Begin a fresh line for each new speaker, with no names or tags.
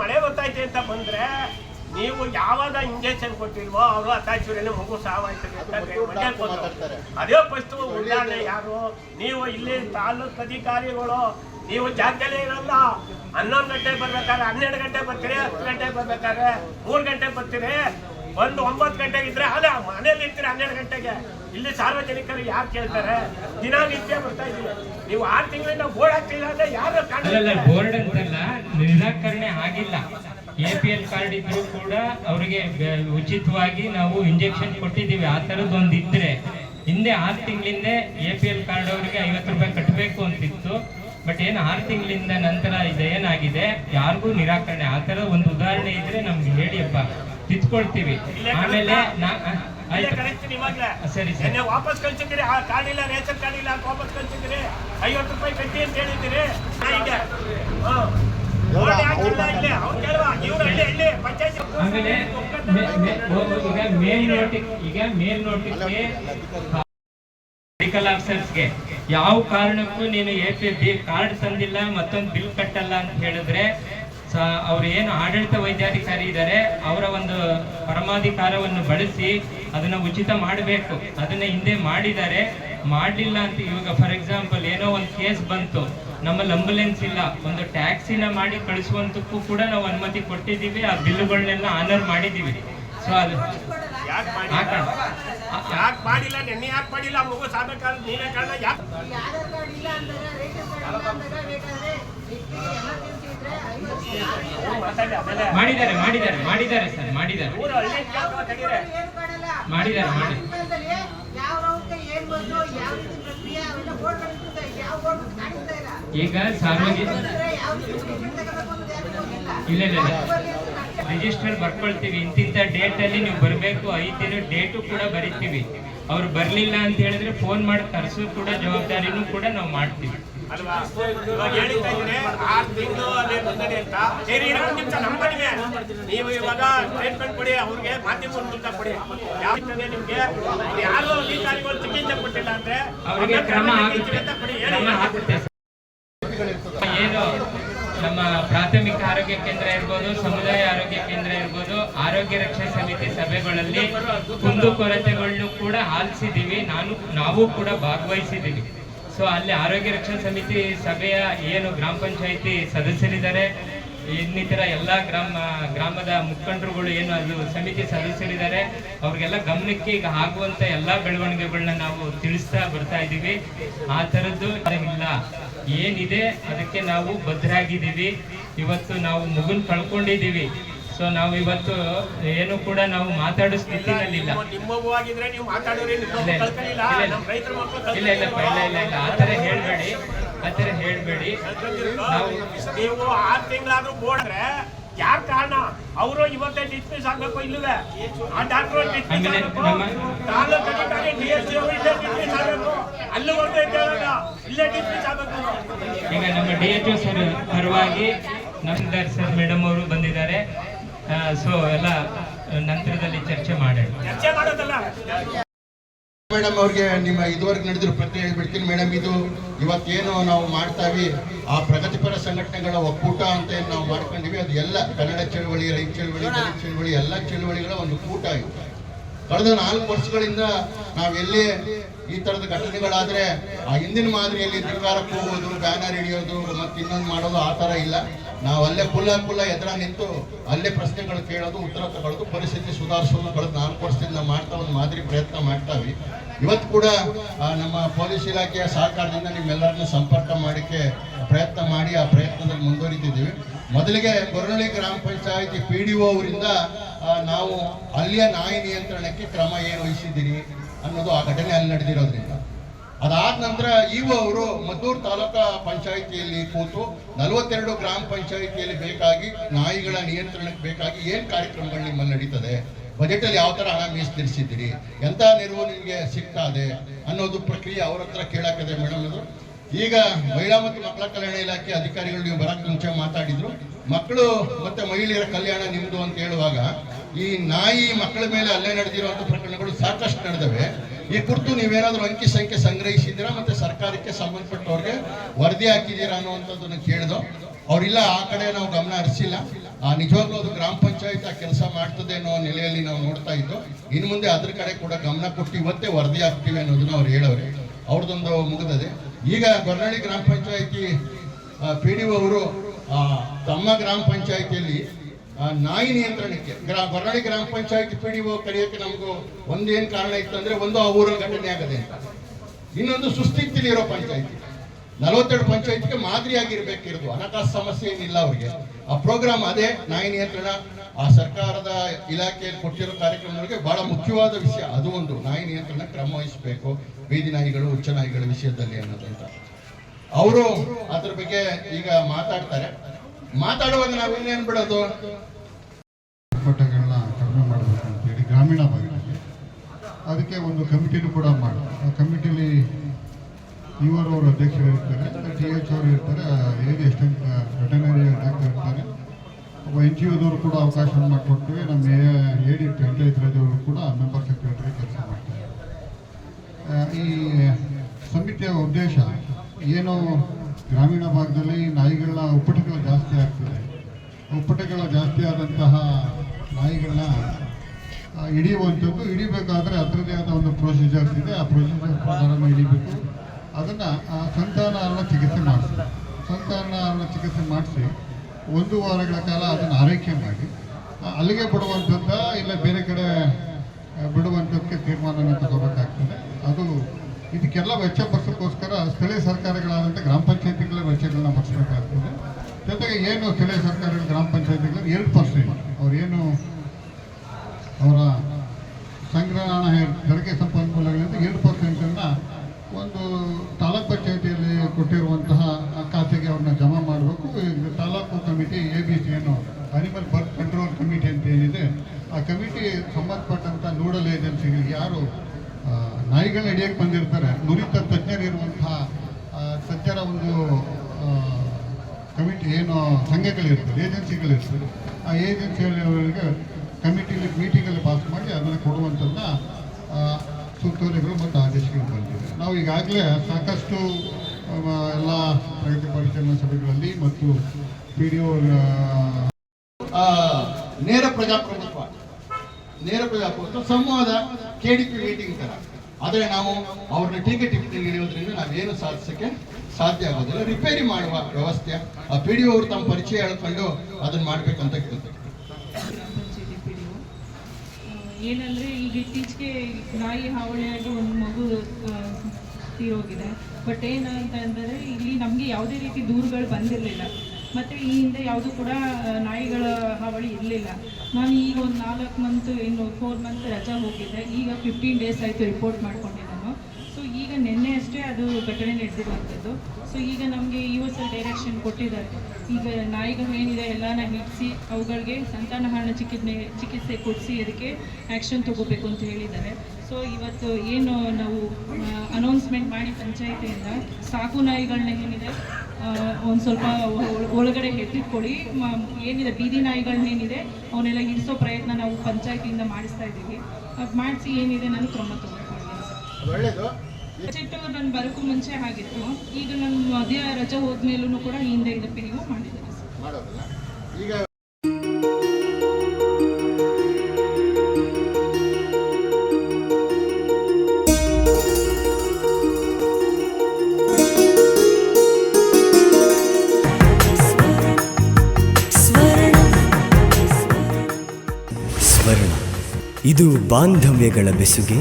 ಮಳೆ ಗೊತ್ತಾಯ್ತು ಅಂತ ಬಂದ್ರೆ ನೀವು ಯಾವಾಗ ಇಂಜೆಕ್ಷನ್ ಕೊಟ್ಟಿಲ್ವೋ ಅವರು ಅತಾಚೂರಿನ ಮಗು ಸಾವಾಯ್ತದೆ ಅಂತ. ಅದೇ ಫಸ್ಟ್ ಉದಾಹರಣೆ ಯಾರು? ನೀವು ಇಲ್ಲಿ ತಾಲೂಕು ಅಧಿಕಾರಿಗಳು ನೀವು ಜಾಗದಲ್ಲೇ ಇರಲ್ಲ. ಹನ್ನೊಂದು ಗಂಟೆ ಬರ್ಬೇಕಾದ್ರೆ ಹನ್ನೆರಡು ಗಂಟೆ ಬರ್ತೀರಿ ಹತ್ತು ಗಂಟೆ ಬರ್ಬೇಕಾದ್ರೆ ಮೂರು ಗಂಟೆ ಬರ್ತೀರಿ. ಒಂದು ಒಂಬತ್ತು ಗಂಟೆಗೆ ಇದ್ರೆ ಅದೇ ಮನೇಲಿ ಇರ್ತೀರಿ ಹನ್ನೆರಡು ಗಂಟೆಗೆ? ಇಲ್ಲಿ ಸಾರ್ವಜನಿಕರು ಯಾರು ಕೇಳ್ತಾರೆ? ದಿನನಿತ್ಯ ಬರ್ತಾ ಇದೀವಿ. ನೀವು ಆರು ತಿಂಗಳಿಂದ ಬೋರ್ಡ್ ಹಾಕ್ತಿಲ್ಲ ಅಂದ್ರೆ ಯಾರು ಕಾಣಲ್ಲ
ಬೋರ್ಡ್ ಅಂತಲ್ಲ ನಿರಾಕರಣೆ ಆಗಿಲ್ಲ. ಎ ಪಿ ಎಲ್ ಕಾರ್ಡ್ ಇದ್ರು ಕೂಡ ಅವರಿಗೆ ಉಚಿತವಾಗಿ ನಾವು ಇಂಜೆಕ್ಷನ್ ಕೊಟ್ಟಿದ್ದೀವಿ. ಆ ಥರದ್ದು ಒಂದು ಇದ್ರೆ. ಹಿಂದೆ ಆರು ತಿಂಗಳಿಂದ ಎ ಪಿ ಎಲ್ ಕಾರ್ಡ್ ಅವರಿಗೆ ಐವತ್ತು ರೂಪಾಯಿ ಕಟ್ಟಬೇಕು ಅಂತಿತ್ತು. ಬಟ್ ಏನು ಆರು ತಿಂಗಳಿಂದ ನಂತರ ಇದು ಏನಾಗಿದೆ ಯಾರಿಗೂ ನಿರಾಕರಣೆ. ಆ ಥರ ಒಂದು ಉದಾಹರಣೆ ಇದ್ರೆ ನಮ್ಗೆ ಹೇಳಿಯಪ್ಪ ತಿದ್ಕೊಳ್ತೀವಿ. ಆಮೇಲೆ ಸರಿ ಸರಿ.
ವಾಪಸ್ ಕಳ್ಸಿದ್ದೀರಿ ಆ ಕಾರ್ಡ್ ಇಲ್ಲ ರೇಷನ್ ಕಾರ್ಡ್ ಇಲ್ಲ ಅಂತ ವಾಪಸ್ ಕಳ್ಸಿದ್ದೀರಿ. ಐವತ್ತು ರೂಪಾಯಿ ಕಟ್ಟಿ ಅಂತ ಹೇಳಿದ್ದೀರಿ.
ಆಮೇಲೆ ಮೇಲ್ ನೋಟಿಸ್ ಈಗ ಮೇಲ್ ನೋಟಿಸ್ಗೆ ಮೆಡಿಕಲ್ ಆಫೀಸರ್ಸ್ಗೆ ಯಾವ ಕಾರಣಕ್ಕೂ ನೀನು ಎ ಪಿ ಬಿ ಕಾರ್ಡ್ ತಂದಿಲ್ಲ ಮತ್ತೊಂದು ಬಿಲ್ ಕಟ್ಟಲ್ಲ ಅಂತ ಹೇಳಿದ್ರೆ ಅವ್ರು ಏನು ಆಡಳಿತ ವೈದ್ಯಾಧಿಕಾರಿ ಇದ್ದಾರೆ ಅವರ ಒಂದು ಪರಮಾಧಿಕಾರವನ್ನು ಬಳಸಿ ಅದನ್ನ ಉಚಿತ ಮಾಡಬೇಕು ಅದನ್ನ ಹಿಂದೆ ಮಾಡಿದ್ದಾರೆ. ಮಾಡಲಿಲ್ಲ ಅಂತ ಇವಾಗ ಫಾರ್ ಎಕ್ಸಾಂಪಲ್ ಏನೋ ಒಂದು ಕೇಸ್ ಬಂತು ನಮ್ಮಲ್ಲಿ ಅಂಬುಲೆನ್ಸ್ ಇಲ್ಲ ಒಂದು ಟ್ಯಾಕ್ಸಿನ ಮಾಡಿ ಕಳಿಸುವಂತಕ್ಕೂ ಕೂಡ ನಾವು ಅನುಮತಿ ಕೊಟ್ಟಿದ್ದೀವಿ ಆ ಬಿಲ್ಲುಗಳನ್ನೆಲ್ಲ ಆನರ್ ಮಾಡಿದ್ದೀವಿ. ಸೊ ಅದು
ಯಾಕೆ
ಆ
ಮಾಡಿಲ್ಲ
ಕಾರಣ.
ಯಾಕೆ ಮಾಡಿಲ್ಲ? ನಿನ್ನೆ ಯಾಕೆ ಮಾಡಿಲ್ಲ? ಮಗು ಸಾಗಬೇಕಾದ್ರೆ ನೀವೇ ಕಾರಣ ಯಾಕೆ
ಈ ಆಧಾರ್ ಕಾರ್ಡ್ ಇಲ್ಲ ಅಂದಾಗ ರೇಷನ್ ಕಾರ್ಡ್ ಇಲ್ಲ ಅಂದಾಗ ಬೇಕಾದ್ರೆ ವ್ಯಕ್ತಿಗೆ ಎಮರ್ಜೆನ್ಸಿ ಇದ್ರೆ ಐವತ್ತು
ಮಾತಾಡಿ ಆಮೇಲೆ
ಮಾಡಿದ್ದಾರೆ ಮಾಡಿದ್ದಾರೆ ಮಾಡಿದ್ದಾರೆ ಸರ್ ಮಾಡಿದ್ದಾರೆ. ಮಾಡಿದ್ದಾರೆ, ಮಾಡಿ.
ಆದ್ಮೇಲೆ ಯಾವ ರೌಂಡ್ಗೆ ಏನ್ ಬಂತು ಯಾವ ಪ್ರಕ್ರಿಯೆ ಅವೆಲ್ಲ ಬೋರ್ಡ್ ಯಾವ ಬೋರ್ಡ್ ಕಾಣಿಸ್ತಾ ಇಲ್ಲ.
ಈಗ ಸಾರ್ವಜನಿಕ. ಇಲ್ಲ ಇಲ್ಲ. ರಿಜಿಸ್ಟರ್ ಬರ್ಕೊಳ್ತೀವಿ ಇಂತಿಂತ ಡೇಟ್ ಅಲ್ಲಿ ನೀವು ಬರಬೇಕು. ಐದು ದಿನ ಡೇಟು ಕೂಡ ಬರಿತೀವಿ. ಅವ್ರು ಬರಲಿಲ್ಲ ಅಂತ ಹೇಳಿದ್ರೆ ಫೋನ್ ಮಾಡಿ ಕರೆಸೋ ಕೂಡ ಜವಾಬ್ದಾರಿನೂ ಕೂಡ ನಾವು ಮಾಡ್ತೀವಿ.
ಅಲ್ವಾ? ಇವಾಗ ಹೇಳಿತಾ ಆರು ತಿಂಗಳು ಅದೇ ಬಂದನೆ ಅಂತ. ಸರಿ ಇರೋ ನಿಮಿಷ ನಮ್ಮ ಕಡಿಮೆ ನೀವು ಇವಾಗ ಟ್ರೀಟ್ಮೆಂಟ್ ಕೊಡಿ ಅವ್ರಿಗೆ ಮಾಧ್ಯಮ ಮೂಲಕ ಕೊಡಿ. ಯಾವ ಇರ್ತದೆ ನಿಮ್ಗೆ ಯಾರು ಅಧಿಕಾರಿಗಳು ಚಿಕಿತ್ಸೆ ಕೊಟ್ಟಿಲ್ಲ ಅಂದ್ರೆ ಕೊಡಿ. ಹೇಳಿ.
ಏನು ನಮ್ಮ ಪ್ರಾಥಮಿಕ ಆರೋಗ್ಯ ಕೇಂದ್ರ ಇರ್ಬೋದು ಸಮುದಾಯ ಆರೋಗ್ಯ ಕೇಂದ್ರ ಇರ್ಬೋದು ಆರೋಗ್ಯ ರಕ್ಷಾ ಸಮಿತಿ ಸಭೆಗಳಲ್ಲಿ ಕುಂದುಕೊರತೆಗಳನ್ನು ಕೂಡ ಆಲಿಸಿದೀವಿ ನಾನು ನಾವು ಕೂಡ ಭಾಗವಹಿಸಿದ್ದೀವಿ. ಸೊ ಅಲ್ಲಿ ಆರೋಗ್ಯ ರಕ್ಷಣಾ ಸಮಿತಿ ಸಭೆಯ ಏನು ಗ್ರಾಮ ಪಂಚಾಯಿತಿ ಸದಸ್ಯರಿದ್ದಾರೆ. ಇನ್ನಿತರ ಎಲ್ಲ ಗ್ರಾಮ, ಗ್ರಾಮದ ಮುಖಂಡರುಗಳು ಏನು ಅದು ಸಮಿತಿ ಸದಸ್ಯರಿದ್ದಾರೆ. ಅವ್ರಿಗೆಲ್ಲ ಗಮನಕ್ಕೆ ಈಗ ಆಗುವಂತ ಎಲ್ಲ ಬೆಳವಣಿಗೆಗಳನ್ನ ನಾವು ತಿಳಿಸ್ತಾ ಬರ್ತಾ ಇದ್ದೀವಿ. ಆ ಥರದ್ದು ಇಲ್ಲ. ಏನಿದೆ, ಅದಕ್ಕೆ ನಾವು ಬದ್ಧರಾಗಿದ್ದೀವಿ ಇವತ್ತು ನಾವು ಮಗುನ್ ಕಳ್ಕೊಂಡಿದ್ದೀವಿ ಸೊ ನಾವು ಇವತ್ತು ಏನು ಕೂಡ ನಾವು ಮಾತಾಡೋ ಸ್ಥಿತಿನಲ್ಲಿಲ್ಲ ಇಲ್ಲ, ಇಲ್ಲ. ಇಲ್ಲ, ಇಲ್ಲ. ಇಲ್ಲ ಆ ಥರ ಹೇಳ್ಬೇಡಿ. ಆ ಥರ ಹೇಳ್ಬೇಡಿ. ನಾವು
ನೀವು ಆರು ತಿಂಗಳಾದ್ರೂ ಬೋಡ್ರೆ ಯಾರ್ ಕಾರಣ? ಅವರು ಇವತ್ತೇ ಡಿಸ್ಮಿಸ್ ಆಗ್ಬೇಕು ಇಲ್ಲವೇ? ಆ ಡಾಕ್ಟರ್ ತಾಲೂಕು ಅಧಿಕಾರಿ ಡಿ ಎಸ್ ಇಲ್ಲೇ ಡಿಸ್ಮಿಸ್ ಆಗ್ಬೇಕು. ಅಲ್ಲಿವರೆಗೂ ಇಲ್ಲೇ ಡಿಸ್ಮಿಸ್ ಆಗ್ಬೇಕು.
ಈಗ ನಮ್ಮ ಡಿ ಎಚ್ ಓ ಸರ್ ಪರವಾಗಿ ನಮ್ದಾರ್ ಸರ್ ಮೇಡಮ್ ಅವರು ಬಂದಿದ್ದಾರೆ. ಸೊ ಎಲ್ಲ ನಂತರದಲ್ಲಿ ಚರ್ಚೆ
ಮಾಡೋದಲ್ಲ?
ಮೇಡಮ್ ಅವ್ರಿಗೆ ನಿಮ್ಮ ಇದುವರೆಗೆ ನಡೆದಿರೋ ಪ್ರತಿ ಹೇಳ್ಬಿಡ್ತೀನಿ. ಮೇಡಮ್ ಇದು ಇವತ್ತೇನು ನಾವು ಮಾಡ್ತಾವಿ ಆ ಪ್ರಗತಿಪರ ಸಂಘಟನೆಗಳ ಒಕ್ಕೂಟ ಅಂತ ಏನು ನಾವು ಮಾಡ್ಕೊಂಡಿವಿ ಅದು ಎಲ್ಲ ಕನ್ನಡ ಚಳವಳಿ ರೈತ ಚಳವಳಿ ದಲಿತ ಚಳವಳಿ ಎಲ್ಲ ಚಳವಳಿಗಳ ಒಂದು ಕೂಟ ಇದು. ಕಳೆದ ನಾಲ್ಕು ವರ್ಷಗಳಿಂದ ನಾವು ಎಲ್ಲಿ ಈ ತರದ ಘಟನೆಗಳಾದ್ರೆ ಆ ಹಿಂದಿನ ಮಾದರಿಯಲ್ಲಿ ಧಿಕ್ಕಾರಕ್ಕೆ ಹೋಗೋದು ಬ್ಯಾನರ್ ಹಿಡಿಯೋದು ಮತ್ತೆ ಇನ್ನೊಂದು ಮಾಡೋದು ಆ ಥರ ಇಲ್ಲ. ನಾವು ಅಲ್ಲೇ ಕುಲ್ಲ ಕುಲ್ಲ ಎದುರ ನಿಂತು ಅಲ್ಲೇ ಪ್ರಶ್ನೆಗಳು ಕೇಳೋದು, ಉತ್ತರ ತಗೊಳ್ಳೋದು, ಪರಿಸ್ಥಿತಿ ಸುಧಾರಿಸೋದು ನಾಲ್ಕು ವರ್ಷದಿಂದ ಮಾಡ್ತಾ ಒಂದು ಮಾದರಿ ಪ್ರಯತ್ನ ಮಾಡ್ತಾವೆ. ಇವತ್ತು ಕೂಡ ನಮ್ಮ ಪೊಲೀಸ್ ಇಲಾಖೆಯ ಸಹಕಾರದಿಂದ ನಿಮ್ಮೆಲ್ಲರನ್ನ ಸಂಪರ್ಕ ಮಾಡಿಕೆ ಪ್ರಯತ್ನ ಮಾಡಿ ಆ ಪ್ರಯತ್ನದಲ್ಲಿ ಮುಂದುವರಿತಿದ್ದೀವಿ ಮೊದಲಿಗೆ ಬೊರಳಿ ಗ್ರಾಮ ಪಂಚಾಯಿತಿ ಪಿ ಡಿ ಒ ಅವರಿಂದ ನಾವು ಅಲ್ಲಿಯ ನಾಯಿ ನಿಯಂತ್ರಣಕ್ಕೆ ಕ್ರಮ ಏನು ವಹಿಸಿದ್ದೀರಿ ಅನ್ನೋದು ಆ ಘಟನೆ ಅಲ್ಲಿ ನಡೆದಿರೋದ್ರಿಂದ. ಅದಾದ ನಂತರ ಇವು ಅವರು ಮದ್ದೂರು ತಾಲೂಕಾ ಪಂಚಾಯಿತಿಯಲ್ಲಿ ಕೂತು ನಲವತ್ತೆರಡು ಗ್ರಾಮ ಪಂಚಾಯಿತಿಯಲ್ಲಿ ಬೇಕಾಗಿ ನಾಯಿಗಳ ನಿಯಂತ್ರಣಕ್ಕೆ ಬೇಕಾಗಿ ಏನು ಕಾರ್ಯಕ್ರಮಗಳು ನಿಮ್ಮಲ್ಲಿ ನಡೀತದೆ? ಬಜೆಟಲ್ಲಿ ಯಾವ ಥರ ಹಣ ಮೀಸಲಿರಿಸಿದ್ದೀರಿ? ಎಂಥ ನೆರವು ನಿಮಗೆ ಸಿಗ್ತಾ ಇದೆ ಅನ್ನೋದು ಪ್ರಕ್ರಿಯೆ ಅವ್ರ ಹತ್ರ ಕೇಳಕ್ಕದೆ ಮೇಡಮ್ ಅದು ಈಗ ಮಹಿಳಾ ಮತ್ತು ಮಕ್ಕಳ ಕಲ್ಯಾಣ ಇಲಾಖೆ ಅಧಿಕಾರಿಗಳು ನೀವು ಬರಕ್ಕೆ ಮುಂಚೆ ಮಾತಾಡಿದ್ರು. ಮಕ್ಕಳು ಮತ್ತೆ ಮಹಿಳೆಯರ ಕಲ್ಯಾಣ ನಿಮ್ಮದು ಅಂತ ಹೇಳುವಾಗ ಈ ನಾಯಿ ಮಕ್ಕಳ ಮೇಲೆ ಅಲ್ಲೇ ನಡೆದಿರುವಂಥ ಪ್ರಕರಣಗಳು ಸಾಕಷ್ಟು ನಡೆದವೆ. ಈ ಕುರಿತು ನೀವೇನಾದ್ರೂ ಅಂಕಿ ಸಂಖ್ಯೆ ಸಂಗ್ರಹಿಸಿದ್ದೀರಾ? ಮತ್ತೆ ಸರ್ಕಾರಕ್ಕೆ ಸಂಬಂಧಪಟ್ಟವ್ರಿಗೆ ವರದಿ ಹಾಕಿದ್ದೀರಾ ಅನ್ನುವಂಥದ್ದನ್ನು ಕೇಳಿದೋ ಅವರಿಲ್ಲ, ಆ ಕಡೆ ನಾವು ಗಮನ ಹರಿಸಿಲ್ಲ. ಆ, ನಿಜವಾಗ್ಲೂ ಅದು ಗ್ರಾಮ ಪಂಚಾಯತ್ ಆ ಕೆಲಸ ಮಾಡ್ತದೆ ಅನ್ನೋ ನೆಲೆಯಲ್ಲಿ ನಾವು ನೋಡ್ತಾ ಇದ್ದು, ಇನ್ನು ಮುಂದೆ ಅದ್ರ ಕಡೆ ಕೂಡ ಗಮನ ಕೊಟ್ಟು ಇವತ್ತೇ ವರದಿ ಆಗ್ತೀವಿ ಅನ್ನೋದನ್ನ ಅವ್ರು ಹೇಳವ್ರೆ. ಅವ್ರದ್ದೊಂದು ಮುಗಿದದೆ. ಈಗ ಗೊರ್ನಳ್ಳಿ ಗ್ರಾಮ ಪಂಚಾಯತಿ ಪಿ ಡಿ ಅವರು ತಮ್ಮ ಗ್ರಾಮ ಪಂಚಾಯತಿಯಲ್ಲಿ ನಾಯಿ ನಿಯಂತ್ರಣಕ್ಕೆ ಗ್ರಾ ಬರಳಿ ಗ್ರಾಮ ಪಂಚಾಯತ್ ಪಿ ಡಿ ಒ ಕರೆಯೋಕ್ಕೆ ನಮಗೂ ಒಂದೇನು ಕಾರಣ ಇತ್ತು ಅಂದ್ರೆ ಒಂದು ಆ ಊರಲ್ಲಿ ಘಟನೆ ಆಗದೆ ಅಂತ. ಇನ್ನೊಂದು ಸುಸ್ಥಿತಿಲಿರೋ ಪಂಚಾಯತಿ. ನಲವತ್ತೆರಡು ಪಂಚಾಯತ್ಗೆ ಮಾದರಿಯಾಗಿರ್ಬೇಕಿರೋದು. ಹಣಕಾಸು ಸಮಸ್ಯೆ ಏನಿಲ್ಲ ಅವ್ರಿಗೆ. ಆ ಪ್ರೋಗ್ರಾಮ್ ಅದೇ, ನಾಯಿ ನಿಯಂತ್ರಣ. ಆ ಸರ್ಕಾರದ ಇಲಾಖೆಯಲ್ಲಿ ಕೊಟ್ಟಿರೋ ಕಾರ್ಯಕ್ರಮಗಳಿಗೆ ಬಹಳ ಮುಖ್ಯವಾದ ವಿಷಯ. ಅದು ಒಂದು. ನಾಯಿ ನಿಯಂತ್ರಣ ಕ್ರಮ ವಹಿಸಬೇಕು. ಬೀದಿ ನಾಯಿಗಳು, ಹುಚ್ಚ ನಾಯಿಗಳ ವಿಷಯದಲ್ಲಿ ಅನ್ನೋದಂತ. ಅವರು ಅದ್ರ ಬಗ್ಗೆ ಈಗ ಮಾತಾಡ್ತಾರೆ. ಮಾತಾಡುವಾಗ ನಾವೇನೇನ್ ಬಿಡೋದು?
ಪಟ್ಟಗಳನ್ನ ಕಡಿಮೆ ಮಾಡಬೇಕು ಅಂತೇಳಿ ಗ್ರಾಮೀಣ ಭಾಗದಲ್ಲಿ. ಅದಕ್ಕೆ ಒಂದು ಕಮಿಟಿನೂ ಕೂಡ ಮಾಡಿ. ಆ ಕಮಿಟಿಲಿ ಇವರು ಅವರು ಅಧ್ಯಕ್ಷರು ಇರ್ತಾರೆ ಟಿ ಎಚ್ ಅವರು ಇರ್ತಾರೆ ಏಜ್ ಎಸ್ಟೆಂಟ್ ವೆಟನರಿ ಡಾಕ್ಟರ್ ಇರ್ತಾರೆ. ಒಬ್ಬ ಎನ್ ಜಿ ಒದವರು ಕೂಡ ಅವಕಾಶ ಮಾಡಿಕೊಡ್ತೀವಿ ನಮ್ಮ ಎ ಡಿ ಪಂಚಾಯತ್ ಕೂಡ ಮೆಂಬರ್ ಸೆಕ್ರೆಟರಿ ಕೆಲಸ ಮಾಡ್ತಾರೆ. ಈ ಸಮಿತಿಯ ಉದ್ದೇಶ ಏನು ಗ್ರಾಮೀಣ ಭಾಗದಲ್ಲಿ ನಾಯಿಗಳ ಉಪ್ಪಟಗಳು ಜಾಸ್ತಿ ಆಗ್ತಿದೆ. ಉಪ್ಪಟಗಳು ಜಾಸ್ತಿ ಆದಂತಹ ನಾಯಿಗಳನ್ನ ಹಿಡಿಯುವಂಥದ್ದು ಹಿಡಿಬೇಕಾದ್ರೆ ಅದರದ್ದೇ ಆದ ಒಂದು ಪ್ರೊಸೀಜರ್ಸ್ ಇದೆ. ಆ ಪ್ರೊಸೀಜರ್ ಪ್ರಕಾರನ ಹಿಡಿಬೇಕು. ಅದನ್ನು ಸಂತಾನಹರಣ ಚಿಕಿತ್ಸೆ ಮಾಡಿಸಿ. ಸಂತಾನಹರಣ ಚಿಕಿತ್ಸೆ ಮಾಡಿಸಿ ಒಂದು ವಾರಗಳ ಕಾಲ ಅದನ್ನು ಆರೈಕೆ ಮಾಡಿ ಅಲ್ಲಿಗೆ ಬಿಡುವಂಥದ್ದ ಇಲ್ಲ ಬೇರೆ ಕಡೆ ಬಿಡುವಂಥದ್ದಕ್ಕೆ ತೀರ್ಮಾನವನ್ನು ತಗೋಬೇಕಾಗ್ತದೆ. ಅದು ಇದಕ್ಕೆಲ್ಲ ವೆಚ್ಚ ಭರಿಸೋಕ್ಕೋಸ್ಕರ ಸ್ಥಳೀಯ ಸರ್ಕಾರಗಳಾದಂಥ ಗ್ರಾಮ ಪಂಚಾಯತಿಗಳ ವೆಚ್ಚಗಳನ್ನ ಭರಿಸಬೇಕಾಗ್ತದೆ. ಜೊತೆಗೆ ಏನು ಸ್ಥಳೀಯ ಸರ್ಕಾರಗಳು, ಗ್ರಾಮ ಪಂಚಾಯತಿಗಳು ಎರಡು ಪರ್ಸೆಂಟ್ ಅವ್ರೇನು ಅವರ ಸಂಗ್ರಹಣ ತೆರಿಗೆ ಸಂಪನ್ಮೂಲಗಳಿಂದ ಎರಡು ಪರ್ಸೆಂಟನ್ನು ಒಂದು ತಾಲೂಕ್ ಪಂಚಾಯತಿಯಲ್ಲಿ ಕೊಟ್ಟಿರುವಂತಹ ಆ ಖಾತೆಗೆ ಅವ್ರನ್ನ ಜಮಾ ಮಾಡಬೇಕು ಈಗ taluk committee A B C ಏನು ಅನಿಮಲ್ ಬರ್ತ್ ಕಂಟ್ರೋಲ್ ಕಮಿಟಿ ಅಂತ ಏನಿದೆ ಆ ಕಮಿಟಿ ಸಂಬಂಧಪಟ್ಟಂಥ ನೋಡಲ್ ಏಜೆನ್ಸಿಗಳಿಗೆ ಯಾರು ಆ, ನಾಯಿಗಳನ್ನ ಹಿಡಿಯಕ್ಕೆ ಬಂದಿರ್ತಾರೆ ನುರಿತ ತಜ್ಞರಿರುವಂತಹ ಆ, ತಜ್ಞರ ಒಂದು ಕಮಿಟಿ ಏನು ಸಂಘಗಳಿರ್ತದೆ ಏಜೆನ್ಸಿಗಳಿರ್ತದೆ ಆ ಏಜೆನ್ಸಿಯವರಿಗೆ ಕಮಿಟಿಲಿ ಮೀಟಿಂಗಲ್ಲಿ ಪಾಸ್ ಮಾಡಿ ಅದನ್ನು ಕೊಡುವಂಥದ್ದನ್ನ ಆ, ಸುತ್ತೋಲೆಗಳು ಮತ್ತು ಆದೇಶಗಳು ಬಂದಿದೆ. ನಾವು ಈಗಾಗಲೇ ಸಾಕಷ್ಟು ಎಲ್ಲ ಪ್ರಗತಿ ಪರಿಶೀಲನಾ ಸಭೆಗಳಲ್ಲಿ ಮತ್ತು ಪಿ ಡಿ
ಆ, ನೇರ ಪ್ರಜಾಪ್ರಭುತ್ವ ನೇರ ಪ್ರಜಾಪ್ರಭುತ್ವ ಸಂವಾದ ಕೆ ಡಿ ಪಿ ಮೀಟಿಂಗ್ ತರ. ಆದರೆ ನಾವು ಅವ್ರನ್ನ ಟೀಕೆ ಟಿಪ್ಪಣಿ ಹಿಡಿಯೋದ್ರಿಂದ ನಾವೇನು ಸಾಧಿಸಕ್ಕೆ ಸಾಧ್ಯ ಆಗೋದಿಲ್ಲ. ರಿಪೇರಿ ಮಾಡುವ ವ್ಯವಸ್ಥೆ. ಆ ಪಿ ಡಿ ಅವರು ತಮ್ಮ ಪರಿಚಯ ಹೇಳ್ಕೊಂಡು ಅದನ್ನ ಮಾಡ್ಬೇಕಂತ ಕೇಳ್ತಾರೆ.
ಏನಂದ್ರೆ ಈಗ ಇತ್ತೀಚೆಗೆ ನಾಯಿ ಹಾವಳಿಯಾಗಿ ಒಂದು ಮಗು ತೀರೋಗಿದೆ. ಬಟ್ ಏನಂತ ಅಂದರೆ ಇಲ್ಲಿ ನಮಗೆ ಯಾವುದೇ ರೀತಿ ದೂರುಗಳು ಬಂದಿರಲಿಲ್ಲ. ಮತ್ತು ಈ ಹಿಂದೆ ಯಾವುದು ಕೂಡ ನಾಯಿಗಳ ಹಾವಳಿ ಇರಲಿಲ್ಲ. ನಾನು ಈಗ ಒಂದು ನಾಲ್ಕು ಮಂತ್ ಇನ್ನು ಫೋರ್ ಮಂತ್ ರಜಾ ಹೋಗಿದ್ದೆ. ಈಗ ಫಿಫ್ಟೀನ್ ಡೇಸ್ ಆಯಿತು ರಿಪೋರ್ಟ್ ಮಾಡ್ಕೊಂಡೆ ನಾನು ಸೊ ಈಗ ನಿನ್ನೆ ಅಷ್ಟೇ ಅದು ಘಟನೆ ನಡೆದಿರುವಂಥದ್ದು ಸೊ ಈಗ ನಮಗೆ ಯು ಎಸ್ ಡೈರೆಕ್ಷನ್ ಕೊಟ್ಟಿದ್ದಾರೆ. ಈಗ ನಾಯಿಗಳು ಏನಿದೆ ಎಲ್ಲಾನ ಹಿಡಿಸಿ ಅವುಗಳಿಗೆ ಸಂತಾನಹರಣ ಚಿಕಿತ್ಸೆ ಚಿಕಿತ್ಸೆ ಕೊಡಿಸಿ ಅದಕ್ಕೆ ಆ್ಯಕ್ಷನ್ ತಗೋಬೇಕು ಅಂತ ಹೇಳಿದ್ದಾರೆ. ಸೊ ಇವತ್ತು ಏನು ನಾವು ಅನೌನ್ಸ್ಮೆಂಟ್ ಮಾಡಿ ಪಂಚಾಯಿತಿಯಿಂದ ಸಾಕು ನಾಯಿಗಳನ್ನ ಏನಿದೆ ಒಂದು ಸ್ವಲ್ಪ ಒಳ- ಒಳಗಡೆ ಎತ್ತಿಟ್ಕೊಳ್ಳಿ. ಏನಿದೆ, ಬೀದಿ ನಾಯಿಗಳನ್ನೇನಿದೆ ಅವನ್ನೆಲ್ಲ ಹಿಡಿಸೋ ಪ್ರಯತ್ನ ನಾವು ಪಂಚಾಯಿತಿಯಿಂದ ಮಾಡಿಸ್ತಾ ಇದ್ದೀವಿ. ಅದು ಮಾಡಿಸಿ ಏನಿದೆ ನಾನು ಕ್ರಮ ತಗೊಳ್ತೀನಿ ಸರ್.
ಒಳ್ಳೇದು.
ಬಜೆಟ್ ನಾನು ಬರೋಕ್ಕೂ ಮುಂಚೆ ಆಗಿತ್ತು. ಈಗ ನಾನು ಮಧ್ಯ ರಜೆ ಹೋದ್ಮೇಲೂ ಕೂಡ ಹಿಂದೆ ಇದು ನೀವು ಮಾಡಿದ್ದೀರಿ?
ಮಾಡೋದಲ್ಲ. ಈಗ
ಸ್ವರ್ಣ ಇದು ಬಾಂಧವ್ಯಗಳ ಬೆಸುಗೆ.